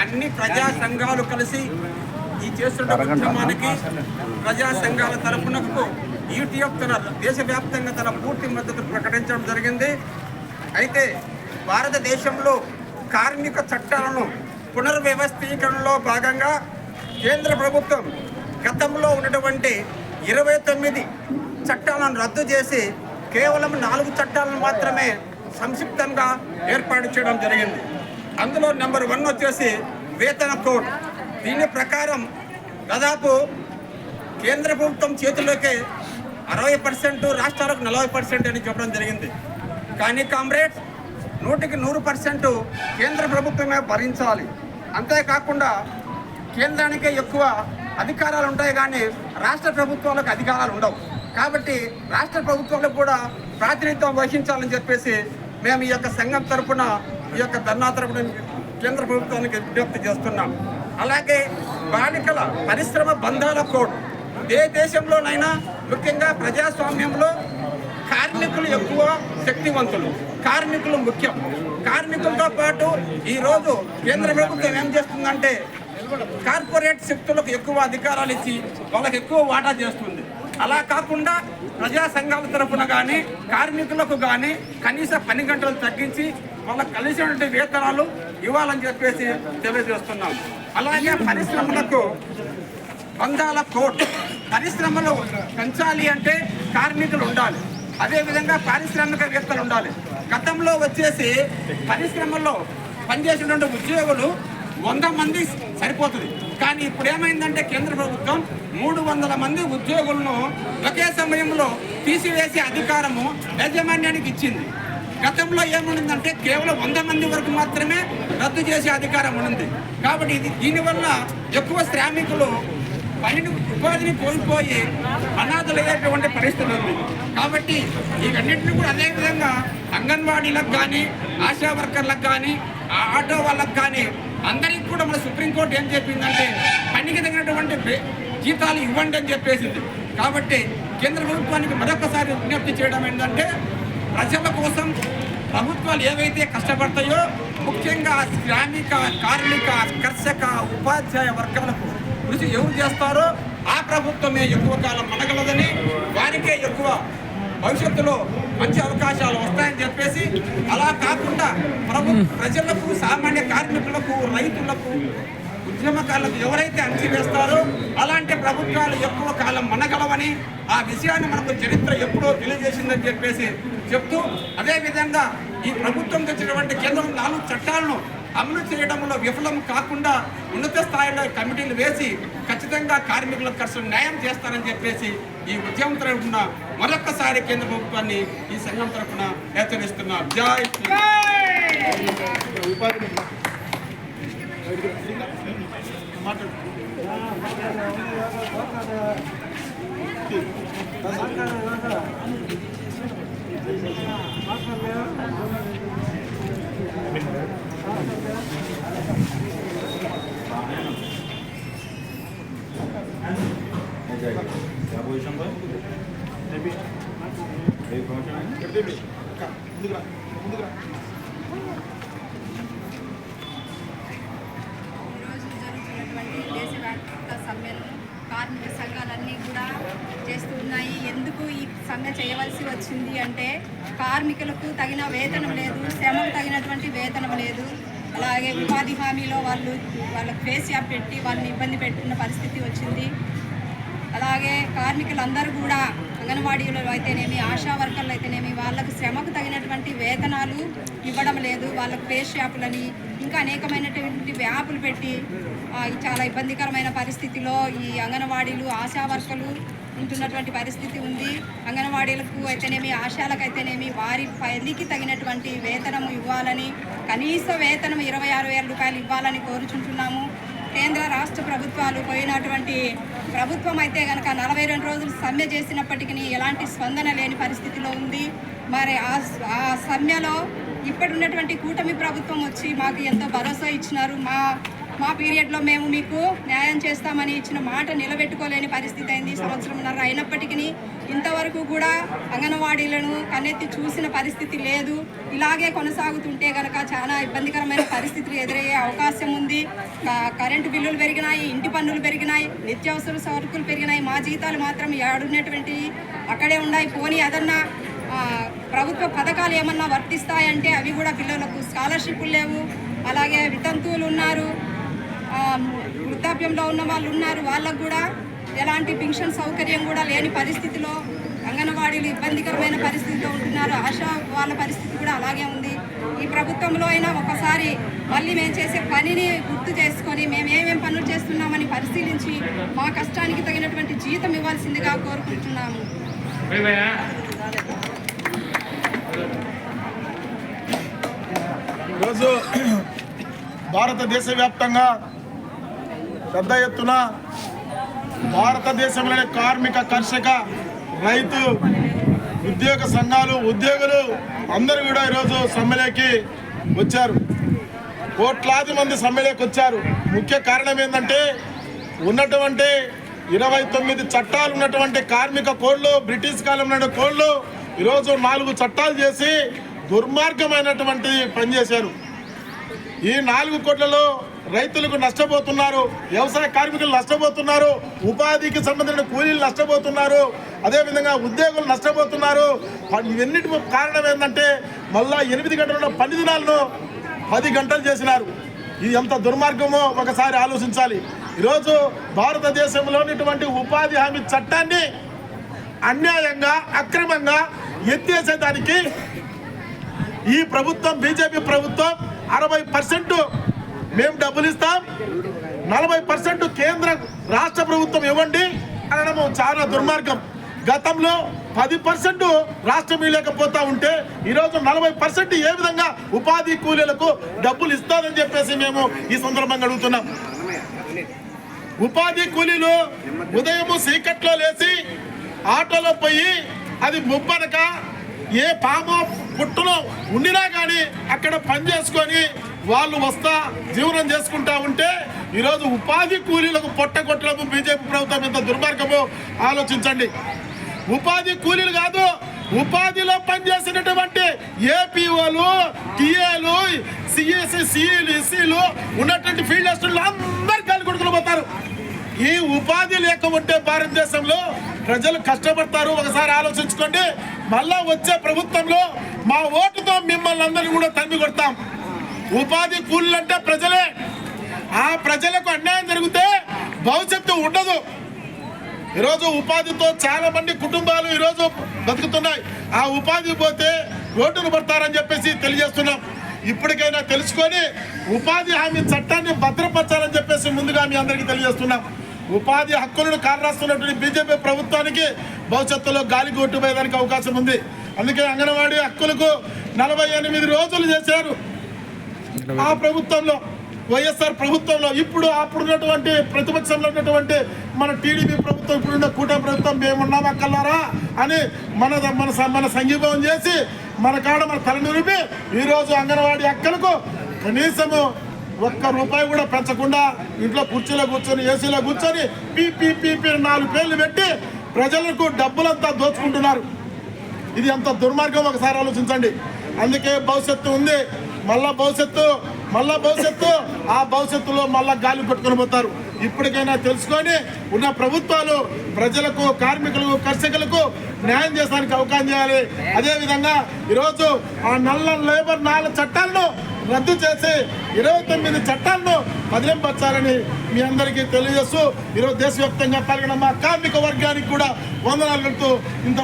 అన్ని ప్రజా సంఘాలు కలిసి ఈ చేస్తున్న ఉద్యమానికి ప్రజా సంఘాల తరఫునకు యూటీఎఫ్ తన దేశవ్యాప్తంగా తన పూర్తి మద్దతు ప్రకటించడం జరిగింది. అయితే భారతదేశంలో కార్మిక చట్టాలను పునర్వ్యవస్థీకరణలో భాగంగా కేంద్ర ప్రభుత్వం గతంలో ఉన్నటువంటి ఇరవై తొమ్మిది చట్టాలను రద్దు చేసి కేవలం నాలుగు చట్టాలను మాత్రమే సంక్షిప్తంగా ఏర్పాటు చేయడం జరిగింది. అందులో నెంబర్ వన్ వచ్చేసి వేతన కోడ్. దీని ప్రకారం దాదాపు కేంద్ర ప్రభుత్వం చేతుల్లోకి అరవై పర్సెంట్ రాష్ట్రాలకు నలభై పర్సెంట్ అని చెప్పడం జరిగింది. కానీ కామ్రేడ్స్ నూటికి నూరు పర్సెంట్ కేంద్ర ప్రభుత్వమే భరించాలి. అంతేకాకుండా కేంద్రానికే ఎక్కువ అధికారాలు ఉంటాయి కానీ రాష్ట్ర ప్రభుత్వాలకు అధికారాలు ఉండవు. కాబట్టి రాష్ట్ర ప్రభుత్వాలకు కూడా ప్రాతినిధ్యం వహించాలని చెప్పేసి మేము ఈ యొక్క సంఘం తరపున ఈ యొక్క ధర్నాతరపును కేంద్ర ప్రభుత్వానికి విజ్ఞప్తి చేస్తున్నాం. అలాగే బాలికల పరిశ్రమ బంధాల కోడ్. ఏ దేశంలోనైనా ముఖ్యంగా ప్రజాస్వామ్యంలో కార్మికులు ఎక్కువ శక్తివంతులు. కార్మికులు ముఖ్యం. కార్మికులతో పాటు ఈరోజు కేంద్ర ప్రభుత్వం ఏం చేస్తుందంటే కార్పొరేట్ శక్తులకు ఎక్కువ అధికారాలు ఇచ్చి వాళ్ళకి ఎక్కువ వాటా చేస్తుంది. అలా కాకుండా ప్రజా సంఘాల తరఫున కానీ కార్మికులకు కానీ కనీస పని గంటలు తగ్గించి వాళ్ళకి కలిసినటువంటి వేతనాలు ఇవ్వాలని చెప్పేసి తెలియజేస్తున్నాం. అలాగే పరిశ్రమలకు బంధాల కోట్ పరిశ్రమలు పెంచాలి అంటే కార్మికులు ఉండాలి. అదేవిధంగా పారిశ్రామికవేత్తలు ఉండాలి. గతంలో వచ్చేసి పరిశ్రమల్లో పనిచేసినటువంటి ఉద్యోగులు వంద మంది సరిపోతుంది. కానీ ఇప్పుడు ఏమైందంటే కేంద్ర ప్రభుత్వం మూడు వందల మంది ఉద్యోగులను ఒకే సమయంలో తీసివేసే అధికారము యాజమాన్యానికి ఇచ్చింది. గతంలో ఏముండిందంటే కేవలం వంద మంది వరకు మాత్రమే రద్దు చేసే అధికారం ఉంది కాబట్టి ఇది దీనివల్ల ఎక్కువ శ్రామికులు పనిని ఉపాధిని కోల్పోయి అనాథలయ్యేటువంటి పరిస్థితి ఉంది. కాబట్టి వీటన్నింటినీ కూడా అదేవిధంగా అంగన్వాడీలకు కానీ ఆశా వర్కర్లకు కానీ ఆ ఆటో వాళ్ళకు కానీ అందరికీ కూడా మన సుప్రీంకోర్టు ఏం చెప్పిందంటే పనికి తగినటువంటి జీతాలు ఇవ్వండి అని చెప్పేసింది. కాబట్టి కేంద్ర ప్రభుత్వానికి మరొకసారి విజ్ఞప్తి చేయడం ఏంటంటే ప్రజల కోసం ప్రభుత్వాలు ఏవైతే కష్టపడతాయో ముఖ్యంగా శ్రామిక కార్మిక కర్షక ఉపాధ్యాయ వర్గాలకు కృషి ఎవరు చేస్తారో ఆ ప్రభుత్వమే ఎక్కువ కాలం మనగలదని వారికే ఎక్కువ భవిష్యత్తులో మంచి అవకాశాలు వస్తాయని చెప్పేసి అలా కాకుండా ప్రభు ప్రజలకు సామాన్య కార్మికులకు రైతులకు ఉద్యమకారులకు ఎవరైతే అణచివేస్తారో అలాంటి ప్రభుత్వాలు ఎక్కువ కాలం మనగలవని ఆ విషయాన్ని మనకు చరిత్ర ఎప్పుడో తెలియజేసిందని చెప్పేసి చెప్తూ అదేవిధంగా ఈ ప్రభుత్వం తెచ్చినటువంటి కేంద్రం నాలుగు చట్టాలను అమలు చేయడంలో విఫలం కాకుండా ఉన్నత స్థాయిలో కమిటీలు వేసి ఖచ్చితంగా కార్మికులకు ఖర్చు న్యాయం చేస్తారని చెప్పేసి ఈ ఉద్యమం తరఫున మరొక్కసారి కేంద్ర ప్రభుత్వాన్ని ఈ సంఘం తరఫున హెచ్చరిస్తున్నారు జై శ్రీరామ్. क्या సమ్మె చేయవలసి వచ్చింది అంటే కార్మికులకు తగిన వేతనం లేదు శ్రమకు తగినటువంటి వేతనం లేదు. అలాగే ఉపాధి హామీలో వాళ్ళు వాళ్ళకు ఫేస్ యాప్ పెట్టి వాళ్ళని ఇబ్బంది పెట్టిన పరిస్థితి వచ్చింది. అలాగే కార్మికులందరూ కూడా అంగన్వాడీలో అయితేనేమి ఆశా వర్కర్లు అయితేనేమి వాళ్ళకు శ్రమకు తగినటువంటి వేతనాలు ఇవ్వడం లేదు. వాళ్ళకు ఫేస్ షాపులని ఇంకా అనేకమైనటువంటి వ్యాపులు పెట్టి చాలా ఇబ్బందికరమైన పరిస్థితిలో ఈ అంగన్వాడీలు ఆశా వర్కర్లు ఉంటున్నటువంటి పరిస్థితి ఉంది. అంగన్వాడీలకు అయితేనేమి ఆశాలకు అయితేనేమి వారి పనికి తగినటువంటి వేతనం ఇవ్వాలని కనీస వేతనం ఇరవై ఆరు వేల రూపాయలు ఇవ్వాలని కోరుచుంటున్నాము. కేంద్ర రాష్ట్ర ప్రభుత్వాలు పోయినటువంటి ప్రభుత్వం అయితే కనుక నలభై రెండు రోజులు సమ్మె చేసినప్పటికీ ఎలాంటి స్పందన లేని పరిస్థితిలో ఉంది. మరి ఆ సమ్మెలో ఇప్పటి ఉన్నటువంటి కూటమి ప్రభుత్వం వచ్చి మాకు ఎంతో భరోసా ఇచ్చినారు. మా మా పీరియడ్లో మేము మీకు న్యాయం చేస్తామని ఇచ్చిన మాట నిలబెట్టుకోలేని పరిస్థితి అయింది సంవత్సరంన్నర. అయినప్పటికీ ఇంతవరకు కూడా అంగన్వాడీలను కన్నెత్తి చూసిన పరిస్థితి లేదు. ఇలాగే కొనసాగుతుంటే కనుక చాలా ఇబ్బందికరమైన పరిస్థితులు ఎదురయ్యే అవకాశం ఉంది. క- కరెంటు బిల్లులు పెరిగినాయి ఇంటి పన్నులు పెరిగినాయి నిత్యావసర సరుకులు పెరిగినాయి. మా జీతాలు మాత్రం ఏడున్నటువంటి అక్కడే ఉన్నాయి. పోనీ అదన్నా ప్రభుత్వ పథకాలు ఏమన్నా వర్తిస్తాయంటే అవి కూడా పిల్లలకు స్కాలర్షిప్లు లేవు. అలాగే వితంతువులు ఉన్నారు. వృద్ధాప్యంలో ఉన్న వాళ్ళు ఉన్నారు. వాళ్ళకు కూడా ఎలాంటి పెన్షన్ సౌకర్యం కూడా లేని పరిస్థితిలో అంగన్వాడీలు ఇబ్బందికరమైన పరిస్థితిలో ఉంటున్నారు. ఆశా వాళ్ళ పరిస్థితి కూడా అలాగే ఉంది. ఈ ప్రభుత్వంలో అయినా ఒకసారి మళ్ళీ మేము చేసే పనిని గుర్తు చేసుకొని మేము ఏమేమి పనులు చేస్తున్నామని పరిశీలించి మా కష్టానికి తగినటువంటి జీతం ఇవ్వాల్సిందిగా కోరుకుంటున్నాము. ఈరోజు భారతదేశ వ్యాప్తంగా పెద్ద ఎత్తున భారతదేశంలోని కార్మిక కర్షక రైతు ఉద్యోగ సంఘాలు ఉద్యోగులు అందరూ కూడా ఈరోజు సమ్మెలోకి వచ్చారు. కోట్లాది మంది సమ్మెలోకి వచ్చారు. ముఖ్య కారణం ఏంటంటే ఉన్నటువంటి ఇరవై తొమ్మిది చట్టాలు ఉన్నటువంటి కార్మిక కోడ్లు బ్రిటిష్ కాలంలో కోడ్లు ఈరోజు నాలుగు చట్టాలు చేసి దుర్మార్గమైనటువంటి పనిచేశారు ఈ నాలుగు కోట్లలో రైతులకు నష్టపోతున్నారు వ్యవసాయ కార్మికులు నష్టపోతున్నారు ఉపాధికి సంబంధించిన కూలీలు నష్టపోతున్నారు అదేవిధంగా ఉద్యోగులు నష్టపోతున్నారు. ఇవన్నిటి కారణం ఏంటంటే మళ్ళా ఎనిమిది గంటల పని దినాలను పది గంటలు చేసినారు. ఇది ఎంత దుర్మార్గమో ఒకసారి ఆలోచించాలి. ఈరోజు భారతదేశంలోనిటువంటి ఉపాధి హామీ చట్టాన్ని అన్యాయంగా అక్రమంగా ఎత్తేసేదానికి ఈ ప్రభుత్వం బీజేపీ ప్రభుత్వం అరవై పర్సెంట్ మేము డబ్బులు ఇస్తాం. నలభై పర్సెంట్ కేంద్ర రాష్ట్ర ప్రభుత్వం ఇవ్వండి అనడము చాలా దుర్మార్గం. గతంలో పది పర్సెంట్ రాష్ట్రం ఇవ్వలేకపోతా ఉంటే ఈరోజు నలభై పర్సెంట్ ఏ విధంగా ఉపాధి కూలీలకు డబ్బులు ఇస్తారని చెప్పేసి మేము ఈ సందర్భంగా అడుగుతున్నాం. ఉపాధి కూలీలు ఉదయం సీకట్లో లేచి ఆటోలో పోయి అది ముబ్బనక ఏ పాము పుట్టులో ఉండినా కానీ అక్కడ పని చేసుకొని వాళ్ళు వస్తా జీవనం చేసుకుంటా ఉంటే ఈరోజు ఉపాధి కూలీలకు పొట్టగొట్టడము బీజేపీ ప్రభుత్వం ఎంత దుర్మార్గమో ఆలోచించండి. ఉపాధి కూలీలు కాదు ఉపాధిలో పనిచేసినటువంటి ఏపీఓలు టీఏలు సిఎస్సి సిఈలు ఎస్సీలు ఉన్నటువంటి ఫీల్డ్ అసిస్టెంట్లు అందరు కాలు కొడుకులు పోతారు. ఈ ఉపాధి లేక ఉంటే భారతదేశంలో ప్రజలు కష్టపడతారు. ఒకసారి ఆలోచించుకోండి. మళ్ళా వచ్చే ప్రభుత్వంలో మా ఓటుతో మిమ్మల్ని అందరినీ కూడా తమ్మి కొడతాం. ఉపాధి కూలంటే అంటే ప్రజలే. ఆ ప్రజలకు అన్యాయం జరిగితే భవిష్యత్తు ఉండదు. ఈరోజు ఉపాధితో చాలా మంది కుటుంబాలు ఈరోజు బతుకుతున్నాయి. ఆ ఉపాధి పోతే రోడ్డును పడతారని చెప్పేసి తెలియజేస్తున్నాం. ఇప్పటికైనా తెలుసుకొని ఉపాధి హామీ చట్టాన్ని భద్రపరచాలని చెప్పేసి ముందుగా మీ అందరికీ తెలియజేస్తున్నాం. ఉపాధి హక్కులను కారరాస్తున్నటువంటి బీజేపీ ప్రభుత్వానికి భవిష్యత్తులో గాలి కొట్టుపోయేదానికి అవకాశం ఉంది. అందుకే అంగన్వాడీ హక్కులకు నలభై ఎనిమిది రోజులు చేశారు. ఆ ప్రభుత్వంలో వైఎస్ఆర్ ప్రభుత్వంలో ఇప్పుడు అప్పుడున్నటువంటి ప్రతిపక్షంలో ఉన్నటువంటి మన టీడీపీ ప్రభుత్వం ఇప్పుడున్న కూటమి ప్రభుత్వం మేమున్నాం అక్కలారా అని మన మన మన సంఘీభావం చేసి మన కాడ మన తల నిలిపి ఈరోజు అంగన్వాడీ అక్కలకు కనీసము ఒక్క రూపాయి కూడా పెంచకుండా ఇంట్లో కుర్చీలో కూర్చొని ఏసీలో కూర్చొని పీపీపీపీ నాలుగు పేర్లు పెట్టి ప్రజలకు డబ్బులంతా దోచుకుంటున్నారు. ఇది ఎంత దుర్మార్గం ఒకసారి ఆలోచించండి. అందుకే భవిష్యత్తు ఉంది. మళ్ళా భవిష్యత్తు మళ్ళా భవిష్యత్తు ఆ భవిష్యత్తులో మళ్ళా గాలి కొట్టుకొని పోతారు. ఇప్పటికైనా తెలుసుకొని ఉన్న ప్రభుత్వాలు ప్రజలకు కార్మికులకు కర్షకులకు న్యాయం చేసడానికి అవకాశం చేయాలి. అదేవిధంగా ఈరోజు ఆ నల్ల లేబర్ నాలుగు చట్టాలను రద్దు చేసి ఇరవై తొమ్మిది చట్టాలను బదిలింపరచాలని మీ అందరికీ తెలియజేస్తూ ఈరోజు దేశవ్యాప్తంగా పాల్గొన్న మా కార్మిక వర్గానికి కూడా వందనాలు పెడుతూ ఇంత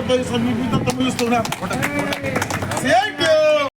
ఇంత ముగిస్తున్నాం.